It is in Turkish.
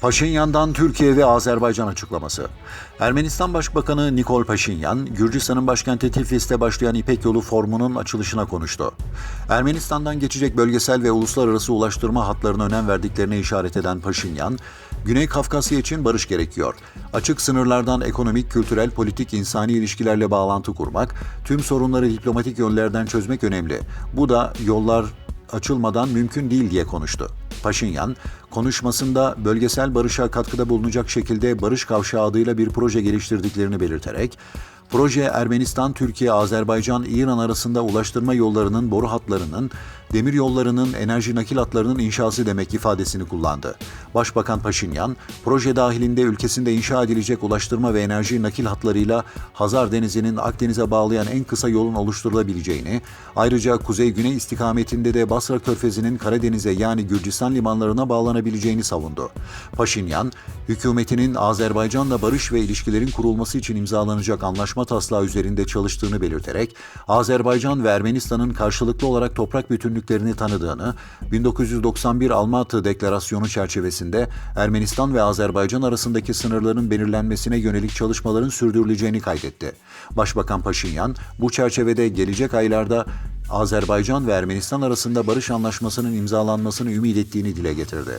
Paşinyan'dan Türkiye ve Azerbaycan açıklaması. Ermenistan Başbakanı Nikol Paşinyan, Gürcistan'ın başkenti Tiflis'te başlayan İpek Yolu formunun açılışına konuştu. Ermenistan'dan geçecek bölgesel ve uluslararası ulaştırma hatlarına önem verdiklerine işaret eden Paşinyan, Güney Kafkasya için barış gerekiyor. Açık sınırlardan ekonomik, kültürel, politik, insani ilişkilerle bağlantı kurmak, tüm sorunları diplomatik yönlerden çözmek önemli. Bu da yollar açılmadan mümkün değil diye konuştu. Paşinyan, konuşmasında bölgesel barışa katkıda bulunacak şekilde Barış Kavşağı adıyla bir proje geliştirdiklerini belirterek, proje Ermenistan, Türkiye, Azerbaycan, İran arasında ulaştırma yollarının, boru hatlarının, demir yollarının, enerji nakil hatlarının inşası demek ifadesini kullandı. Başbakan Paşinyan, proje dahilinde ülkesinde inşa edilecek ulaştırma ve enerji nakil hatlarıyla Hazar Denizi'nin Akdeniz'e bağlayan en kısa yolun oluşturulabileceğini, ayrıca kuzey-güney istikametinde de Basra Körfezi'nin Karadeniz'e yani Gürcistan limanlarına bağlanabileceğini savundu. Paşinyan, hükümetinin Azerbaycan'la barış ve ilişkilerin kurulması için imzalanacak anlaşma taslağı üzerinde çalıştığını belirterek, Azerbaycan ve Ermenistan'ın karşılıklı olarak toprak bütünlüklerini tanıdığını, 1991 Almatı Deklarasyonu çerçevesinde Ermenistan ve Azerbaycan arasındaki sınırların belirlenmesine yönelik çalışmaların sürdürüleceğini kaydetti. Başbakan Paşinyan, bu çerçevede gelecek aylarda Azerbaycan ve Ermenistan arasında barış anlaşmasının imzalanmasını ümit ettiğini dile getirdi.